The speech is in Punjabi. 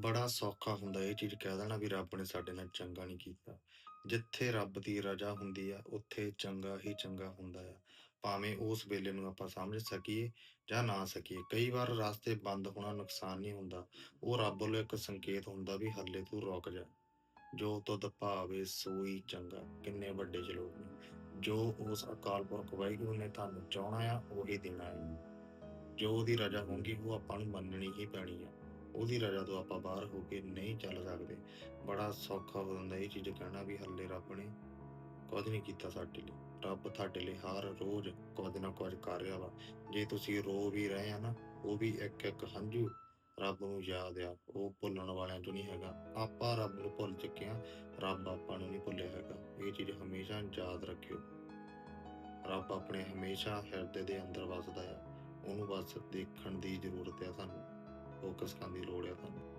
ਬੜਾ ਸੌਖਾ ਹੁੰਦਾ ਇਹ ਚੀਜ਼ ਕਹਿ ਦੇਣਾ ਵੀ ਰੱਬ ਨੇ ਸਾਡੇ ਨਾਲ ਚੰਗਾ ਨਹੀਂ ਕੀਤਾ। ਜਿੱਥੇ ਰੱਬ ਦੀ ਰਜ਼ਾ ਹੁੰਦੀ ਆ, ਉੱਥੇ ਚੰਗਾ ਹੀ ਚੰਗਾ ਹੁੰਦਾ ਆ। ਭਾਵੇਂ ਉਸ ਵੇਲੇ ਨੂੰ ਆਪਾਂ ਸਮਝ ਸਕੀਏ ਜਾਂ ਨਾ ਸਕੀਏ, ਕਈ ਵਾਰ ਰਸਤੇ ਬੰਦ ਹੋਣਾ ਨੁਕਸਾਨ ਨਹੀਂ ਹੁੰਦਾ। ਉਹ ਰੱਬ ਵੱਲੋਂ ਇੱਕ ਸੰਕੇਤ ਹੁੰਦਾ ਵੀ ਹੱਲੇ ਤੂੰ ਰੁਕ ਜਾ। ਜੋ ਤੁਧ ਭਾਵੇ ਸੋਈ ਚੰਗਾ, ਕਿੰਨੇ ਵੱਡੇ ਸ਼ਲੋਕ ਨੇ। ਜੋ ਉਸ ਅਕਾਲ ਪੁਰਖ ਵਾਹਿਗੁਰੂ ਨੇ ਤੁਹਾਨੂੰ ਚਾਹਣਾ ਆ, ਉਹੀ ਦੇਣਾ ਹੈ ਜੋ ਉਹਦੀ ਰਜ਼ਾ ਹੋਊਗੀ, ਉਹ ਆਪਾਂ ਨੂੰ ਮੰਨਣੀ ਹੀ ਪੈਣੀ ਆ। ਉਹਦੀ ਰਜ਼ਾ ਤੋਂ ਆਪਾਂ ਬਾਹਰ ਹੋ ਕੇ ਨਹੀਂ ਚੱਲ ਸਕਦੇ। ਬੜਾ ਸੌਖਾ ਹੋ ਜਾਂਦਾ ਇਹ ਚੀਜ਼ ਕਹਿਣਾ ਵੀ ਹੱਲੇ ਰੱਬ ਨੇ ਕੁਝ ਨਹੀਂ ਕੀਤਾ ਸਾਡੇ ਲਈ। ਰੱਬ ਤੁਹਾਡੇ ਲਈ ਹਰ ਰੋਜ਼ ਕੁਝ ਨਾ ਕੁਝ ਕਰ ਰਿਹਾ ਵਾ। ਜੇ ਤੁਸੀਂ ਰੋ ਵੀ ਰਹੇ ਆ ਨਾ, ਉਹ ਵੀ ਇੱਕ ਇੱਕ ਹੰਝੂ ਰੱਬ ਨੂੰ ਯਾਦ ਆ। ਉਹ ਭੁੱਲਣ ਵਾਲਿਆਂ ਚੋਂ ਨਹੀਂ ਹੈਗਾ। ਆਪਾਂ ਰੱਬ ਨੂੰ ਭੁੱਲ ਚੁੱਕੇ ਆ। ਰੱਬ ਆਪਾਂ ਨੂੰ ਨਹੀਂ ਭੁੱਲਿਆ ਹੈਗਾ। ਇਹ ਚੀਜ਼ ਹਮੇਸ਼ਾ ਯਾਦ ਰੱਖਿਓ। ਰੱਬ ਆਪਣੇ ਹਮੇਸ਼ਾ ਹਿਰਦੇ ਦੇ ਅੰਦਰ ਵਸਦਾ ਆ। ਉਹਨੂੰ ਬਸ ਦੇਖਣ ਦੀ ਜ਼ਰੂਰਤ ਆ ਸਾਨੂੰ। ਫੋਕਸ ਕਰਨ ਦੀ ਲੋੜ ਹੈ ਤੁਹਾਨੂੰ।